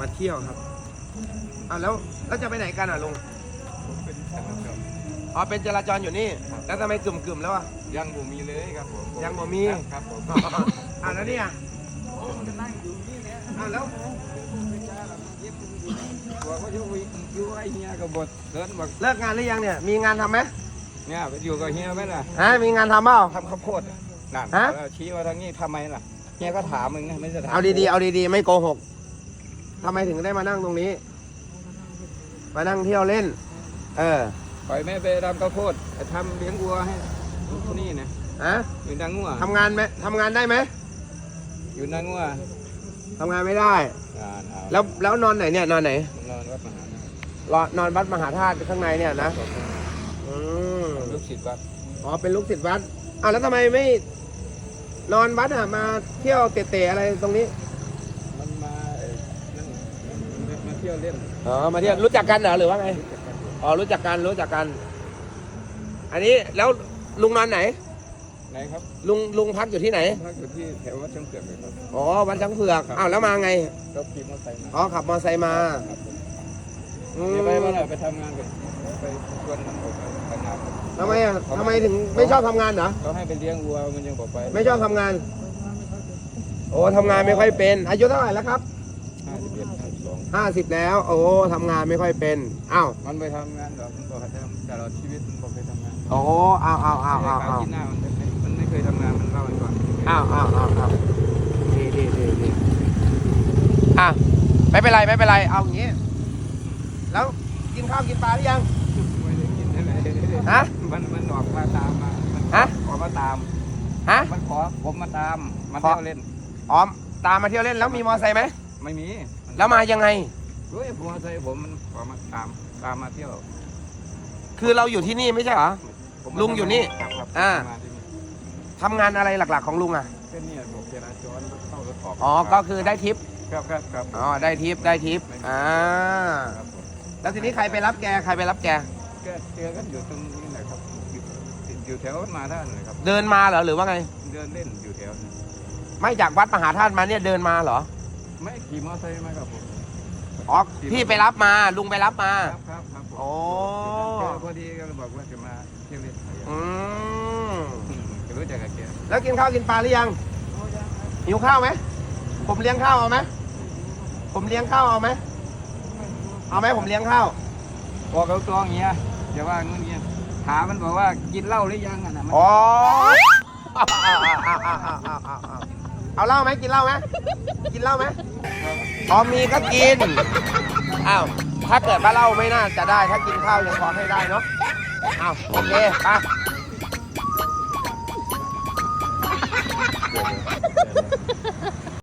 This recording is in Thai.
มาเที่ยวครับอ่าแล้วแล้วจะไปไหนกันอะลุงผมเป็นช่างรับจอบอ๋อเป็นจราจรอยู่นี่ แล้วทำไมกึ่มกึ่มๆแล้วอะยังบ่มีเลยครับผมยังบ่มีครับครับผมอ่าแล้วเนี่ยนั่งอยู่นี่เนี่ยอ่าแล้วตัวเขาอยู่อยู่ไอ้เฮียกับบดเดินบอกเลิกงานหรือยังเนี่ยมีงานทำไหมเนี่ยไปอยู่กับเฮียไหมล่ะฮะมีงานทำเปล่าทำข้าวโพดนั่นฮะแล้วชี้ว่าทางนี้ทำไมล่ะเฮียก็ถามมึงนะไม่จะถามเอาดีๆเอาดีๆไม่โกหก ทำไมถึงได้มานั่งตรงนี้ มานั่งเที่ยวเล่น เออ ปล่อยแม่ไปทำข้าวโพดไปทำเลี้ยงวัวให้ที่นี่นะฮะอยู่นางงัวทำงานไหมทำงานได้ไหมอยู่นางงัวทำงานไม่ได้อ่านอ่านแล้วแล้วนอนไหนเนี่ยนอนไหนนอนวัดมหานารอนอนวัดมหาธาตุข้างในเนี่ยนะอืมลูกศิษย์วัดอ๋อเป็นลูกศิษย์วัดอ้าวแล้วทำไมไม่ นอนวัดอะมาเที่ยวเตะๆอะไรตรงนี้มัน ที่ยวเล่นอ๋อมาเที่ยวรู้จักกันเหรอหรือว่าไงอ๋อรู้จักกันรู้จักกัน อันนี้แล้วลุงนอนไหน ไหนครับลุงลุงพักอยู่ที่ไหนพักอยู่ที่แถววัดช่างเกือกเลยครับ อ๋อวัดช้างเผือกอ้าวแล้วมาไงก็ขี่มอเตอร์ไซค์มาอ๋อขับมอเตอร์ไซค์มาครับผมอืมเดี๋ยวไปว่าเราไปทำงานกันไปชวนมันออกไปทำงานทำไมอะทำไมถึงไม่ชอบทำงานเหรอเขาให้ไปเลี้ยงวัวมันยังบอกไป ไม่ชอบทำงาน โอ้ทำงานไม่ค่อยเป็น อายุเท่าไหร่แล้วครับ ห้าสิบเอ็ดห้าสิบสองห้าสิบแล้ว โอ้ทำงานไม่ค่อยเป็นอ้าวมันไปทำงานหรอกมันบอกให้ทำตลอดชีวิตมันบอกเคยทำงานโอ้อ้าวอ้าวอ้าวไม่อ้าวได้ขายอ้าวกินหน้ามันไม่มันไม่เคยทำงานมันเล่าให้ฟังอ้าวอ้าวอ้าวอ้าวดีดีดีดีอะไม่เป็นไรไม่เป็นไรเอาอย่างนี้ แล้วกินข้าวกินปลาหรือยังไม่ได้กินอะไรฮะมันมันออกมาตามมามันฮะขอมาตามฮะมันขอผมมาตามมาเที่ยวเล่นอ๋อมตามมาเที่ยวเล่นแล้วมีมอเตอร์ไซค์ไหม ไม่มีนแล้วมายังไง เฮ้ยผมมาใส่ผมมันขอมาตามตามมาเที่ยวคือเราอยู่ที่นี่ไม่ใช่เหรอ ผมมาลุงอยู่นี่ครับครับอ่าทำงานที่นี่ทำงานอะไรหลักๆของลุงอะ เส้นเนี่ยบอกจราจรรถเข้ารถออกอ๋อ ก็คือได้ทิป ครับครับครับอ๋อ ได้ทิป ได้ทิป อ่า ครับผมแล้วทีนี้ใครไปรับแก ใครไปรับแก ก็เจอกันอยู่ตรงนี้แหละครับอยู่อยู่แถวมาท่านเลยครับ เดินมาเหรอ หรือว่าไง เดินเล่นอยู่แถวนี้ไม่จากวัดมหาธาตุมาเนี่ยเดินมาเหรอ ไม่ขี่มอเตอร์ไซค์มาครับผม อ๋อพี่ไปรับมาลุงไปรับมา ครับครับครับผมโอ้ เจอพอดีก็เลยบอกว่าจะมาเที่ยวเล่นอืมจะรู้จักกับแกแล้วกินข้าวกินปลาหรือยังหิวข้าวไหมผมเลี้ยงข้าวเอาไหมผมเลี้ยงข้าวเอาไหมเอาไหมผมเลี้ยงข้าวบอกเขาตัวอย่างเงี้ยอย่าว่าเงี้ยเงี้ยถามมันบอกว่ากินเหล้าหรือยังอะนะมัน อ๋อ เอาเหล้าไหมกินเหล้าไหมกินเหล้าไหมพอมีก็กิน อ้าว ถ้าเกิดว่าเหล้าไม่น่าจะได้ ถ้ากินข้าวยังพอให้ได้เนาะ อ้าว โอเคไป